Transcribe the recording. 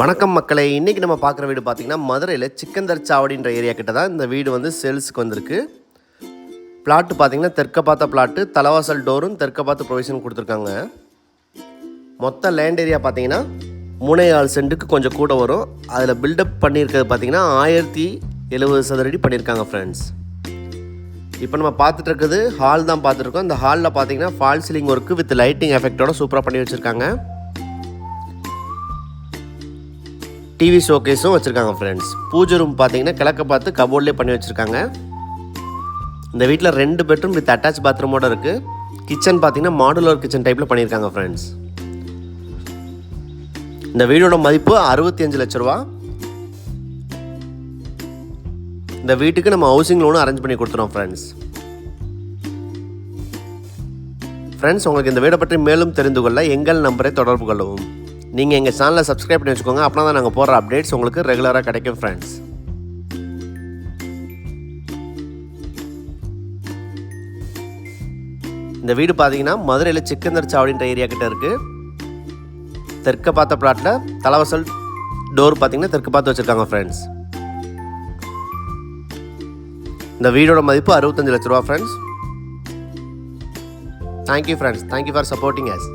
வணக்கம் மக்களை. இன்றைக்கி நம்ம பார்க்குற வீடு பார்த்திங்கன்னா மதுரையில் சிக்கந்தர் சாவடின்ற ஏரியா கிட்ட தான் இந்த வீடு வந்து சேல்ஸுக்கு வந்திருக்கு. பிளாட்டு பார்த்தீங்கன்னா தெற்க பார்த்த பிளாட்டு தலைவாசல் டோரும் தெற்க பார்த்து ப்ரொவிஷன் கொடுத்துருக்காங்க. மொத்த லேண்ட் ஏரியா பார்த்தீங்கன்னா மூணே ஆள் சென்ட்டுக்கு கொஞ்சம் கூட வரும். அதில் பில்டப் பண்ணியிருக்கிறது பார்த்தீங்கன்னா ஆயிரத்தி எழுபது சதுரடி பண்ணியிருக்காங்க ஃப்ரெண்ட்ஸ் இப்போ நம்ம பார்த்துட்டு இருக்குது ஹால் தான் பார்த்துருக்கோம் இந்த ஹாலில் பார்த்தீங்கன்னா fall ceiling work with lighting எஃபெக்டோட சூப்பராக பண்ணி வச்சுருக்காங்க. டிவி ஷோகேஸும் வச்சுருக்காங்க ஃப்ரெண்ட்ஸ் பூஜை ரூம் பார்த்தீங்கன்னா கிழக்க பார்த்து கபோர்ட்லேயே பண்ணி வச்சுருக்காங்க. இந்த வீட்டில் ரெண்டு பெட்ரூம் வித் அட்டாச் பாத்ரூமோட இருக்குது கிச்சன் பார்த்தீங்கன்னா மாடுலர் கிச்சன் டைப்பில் பண்ணியிருக்காங்க ஃப்ரெண்ட்ஸ் இந்த வீடோட மதிப்பு அறுபத்தி அஞ்சு லட்ச ரூபா. இந்த வீட்டுக்கு நம்ம ஹவுசிங் லோனும் அரேஞ்ச் பண்ணி கொடுத்துறோம் ஃப்ரெண்ட்ஸ் ஃப்ரெண்ட்ஸ் உங்களுக்கு இந்த வீடை பற்றி மேலும் தெரிந்து கொள்ள எங்கள் நம்பரை தொடர்பு கொள்ளவும். நீங்கள் எங்கள் சேனலை சப்ஸ்கிரைப் பண்ணி வச்சுக்கோங்க. அப்படின்னா தான் நாங்கள் போடுற அப்டேட்ஸ் உங்களுக்கு ரெகுலராக கிடைக்கும் ஃப்ரெண்ட்ஸ் இந்த வீடு பார்த்தீங்கன்னா மதுரையில் சிக்கந்தர் சாவடின்ற ஏரியா கிட்ட இருக்குது தெற்க பார்த்த பிளாட்டில் தலைவசல் டோர் பார்த்தீங்கன்னா தெற்கு பார்த்து வச்சுருக்காங்க ஃப்ரெண்ட்ஸ் இந்த வீடோட மதிப்பு அறுபத்தஞ்சு லட்ச ரூபா friends thank you friends thank you for supporting us